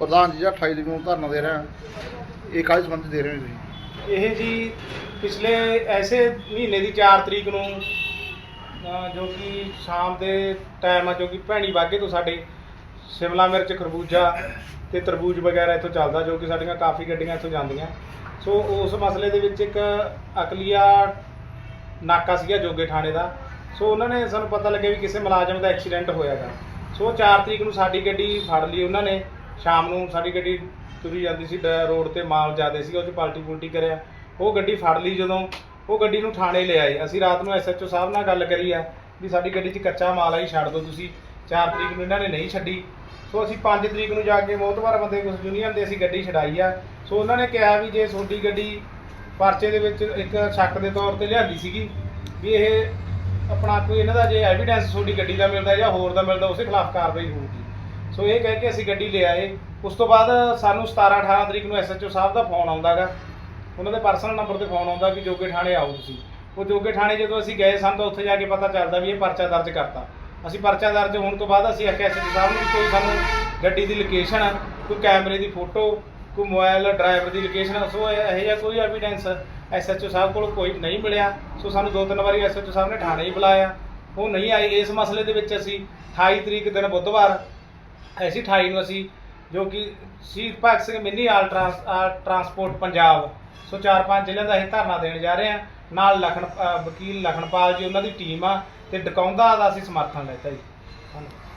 ਪ੍ਰਧਾਨ ਜੀ ਜਿਹੜਾ 28 ਤਰੀਕ ਨੂੰ ਧਰਨਾ ਦੇ ਰਹੇ ਆ ਇਹ ਕਾਹਦੇ ਸੰਬੰਧ 'ਚ ਦੇ ਰਹੇ ਹੋ ਤੁਸੀਂ? ਇਹ ਜੀ ਪਿਛਲੇ ਐਸੇ ਮਹੀਨੇ ਦੀ 4 ਤਰੀਕ ਨੂੰ ਅ, ਜੋ ਕਿ ਸ਼ਾਮ ਦੇ ਟਾਈਮ ਆ ਜੋ ਕਿ ਭੈਣੀ ਬਾਗੇ ਤੋਂ ਸਾਡੇ ਸ਼ਿਮਲਾ ਮਿਰਚ ਖਰਬੂਜਾ ਤੇ ਤਰਬੂਜ ਵਗੈਰਾ ਇੱਥੋਂ ਚੱਲਦਾ ਜੋ ਕਿ ਸਾਡੀਆਂ ਕਾਫੀ ਗੱਡੀਆਂ ਇੱਥੋਂ ਜਾਂਦੀਆਂ। ਸੋ ਉਸ ਮਸਲੇ ਦੇ ਵਿੱਚ ਇੱਕ ਅਕਲੀਆ ਨਾਕਾ ਸੀਗਾ ਜੋਗੇ ਥਾਣੇ ਦਾ। ਸੋ ਉਹਨਾਂ ਨੇ ਸਾਨੂੰ ਪਤਾ ਲੱਗਿਆ ਵੀ ਕਿਸੇ ਮੁਲਾਜ਼ਮ ਦਾ ਐਕਸੀਡੈਂਟ ਹੋਇਆਗਾ ਸੋ 4 ਤਰੀਕ ਨੂੰ ਸਾਡੀ ਗੱਡੀ ਫੜ ਲਈ ਉਹਨਾਂ ਨੇ। ਸ਼ਾਮ ਨੂੰ ਸਾਡੀ ਗੱਡੀ ਤੁਰੀ ਜਾਂਦੀ ਸੀ, ਡ- ਰੋਡ ਤੇ ਮਾਲ ਜ਼ਿਆਦੇ ਸੀਗਾ ਉਹ 'ਚ ਪਾਲਟੀ ਪੁਲਟੀ ਕਰਿਆ। ਉਹ ਗੱਡੀ ਫੜ ਲਈ ਜਦੋਂ, ਉਹ ਗੱਡੀ ਨੂੰ ਥਾਣੇ ਲੈ ਆਏ। ਅਸੀਂ ਰਾਤ ਨੂੰ ਐਸਐਚਓ ਸਾਹਿਬ ਨਾਲ ਗੱਲ ਕਰੀ ਆ ਵੀ ਸਾਡੀ ਗੱਡੀ 'ਚ ਕੱਚਾ ਮਾਲ ਆ ਜੀ ਛੱਡ ਦਿਓ ਤੁਸੀਂ। 4 ਤਰੀਕ ਨੂੰ ਇਹਨਾਂ ਨੇ ਨਹੀਂ ਛੱਡੀ। ਸੋ ਅਸੀਂ 5 ਤਰੀਕ ਨੂੰ ਜਾ ਕੇ ਮੋਤਬਾਰ ਬੰਦੇ ਕੁਝ ਯੂਨੀਅਨ ਦੇ ਅਸੀਂ ਗੱਡੀ ਛਡਾਈ ਆ। ਸੋ ਉਹਨਾਂ ਨੇ ਕਿਹਾ ਵੀ ਜੇ ਤੁਹਾਡੀ ਗੱਡੀ ਪਰਚੇ ਦੇ ਵਿੱਚ ਇੱਕ ਸ਼ੱਕ ਦੇ ਤੌਰ ਤੇ ਲਿਆਂਦੀ ਸੀਗੀ, ਵੀ ਇਹ ਆਪਣਾ ਕੋਈ ਇਹਨਾਂ ਦਾ ਜੇ ਐਵੀਡੈਂਸ ਤੁਹਾਡੀ ਗੱਡੀ ਦਾ ਮਿਲਦਾ ਜਾਂ ਹੋਰ ਦਾ ਮਿਲਦਾ, ਉਸੇ ਖਿਲਾਫ ਕਾਰਵਾਈ ਹੋਊਗੀ। ਸੋ ਇਹ ਕਹਿ ਕੇ ਅਸੀਂ ਗੱਡੀ ਲੈ ਆਏ। ਉਸ ਤੋਂ ਬਾਅਦ ਸਾਨੂੰ 17 18 ਤਰੀਕ ਨੂੰ ਐਸਐਚਓ ਸਾਹਿਬ ਦਾ ਫੋਨ ਆਉਂਦਾਗਾ। ਉਹਨਾਂ ਦੇ ਪਰਸਨਲ ਨੰਬਰ ਤੇ ਫੋਨ ਆਉਂਦਾ ਵੀ ਜੋਗੇ ਥਾਣੇ ਆਓ ਤੁਸੀਂ। ਉਹ ਜੋਗੇ ਥਾਣੇ ਜਦੋਂ ਅਸੀਂ ਗਏ ਸਾਨੂੰ ਤਾਂ ਉੱਥੇ ਜਾ ਕੇ ਪਤਾ ਚੱਲਦਾ ਵੀ ਇਹ ਪਰਚਾ ਦਰਜ ਕਰਤਾ। ਅਸੀਂ ਪਰਚਾ ਦਰਜ ਹੋਣ ਤੋਂ ਬਾਅਦ ਅਸੀਂ ਆਖਿਆ ਐਸਐਚਓ ਸਾਹਿਬ ਨੂੰ ਕੋਈ ਸਾਨੂੰ ਗੱਡੀ ਦੀ ਲੋਕੇਸ਼ਨ ਕੋਈ ਕੈਮਰੇ ਦੀ ਫੋਟੋ ਕੋਈ ਮੋਬਾਈਲ ਡਰਾਈਵਰ ਦੀ ਲੋਕੇਸ਼ਨ ਸੋ ਇਹ ਇਹੋ ਜਿਹਾ ਕੋਈ ਐਵੀਡੈਂਸ ਐਸਐਚਓ ਸਾਹਿਬ ਕੋਲ ਕੋਈ ਨਹੀਂ ਮਿਲਿਆ। ਸੋ ਸਾਨੂੰ ਦੋ ਤਿੰਨ ਵਾਰੀ ਐਸਐਚਓ ਸਾਹਿਬ ਨੇ ਥਾਣੇ ਹੀ ਬੁਲਾਇਆ। ਉਹ ਨਹੀਂ ਆਏ। ਇਸ ਮਸਲੇ ਦੇ ਵਿੱਚ ਅਸੀਂ 28 ਤਰੀਕ ਦਿਨ ਬੁੱਧਵਾਰ ਐਸੀ 28 ਨੂੰ ਅਸੀਂ ਜੋ ਕਿ ਸ਼ਹੀਦ Bhagat Singh mini all trans all transport Punjab so ਚਾਰ ਪੰਜ ਜ਼ਿਲ੍ਹਿਆਂ ਦਾ ਅਸੀਂ ਧਰਨਾ ਦੇਣ ਜਾ ਰਹੇ ਹਾਂ। ਨਾਲ ਲਖਨ ਅ, ਵਕੀਲ ਲਖਨਪਾਲ ਜੀ ਉਹਨਾਂ ਦੀ ਟੀਮ ਆ ਤੇ ਡਕੌਂਦਾ ਦਾ ਅਸੀਂ ਸਮਰਥਨ ਲੈਤਾ ਜੀ। ਧੰਨਵਾਦ।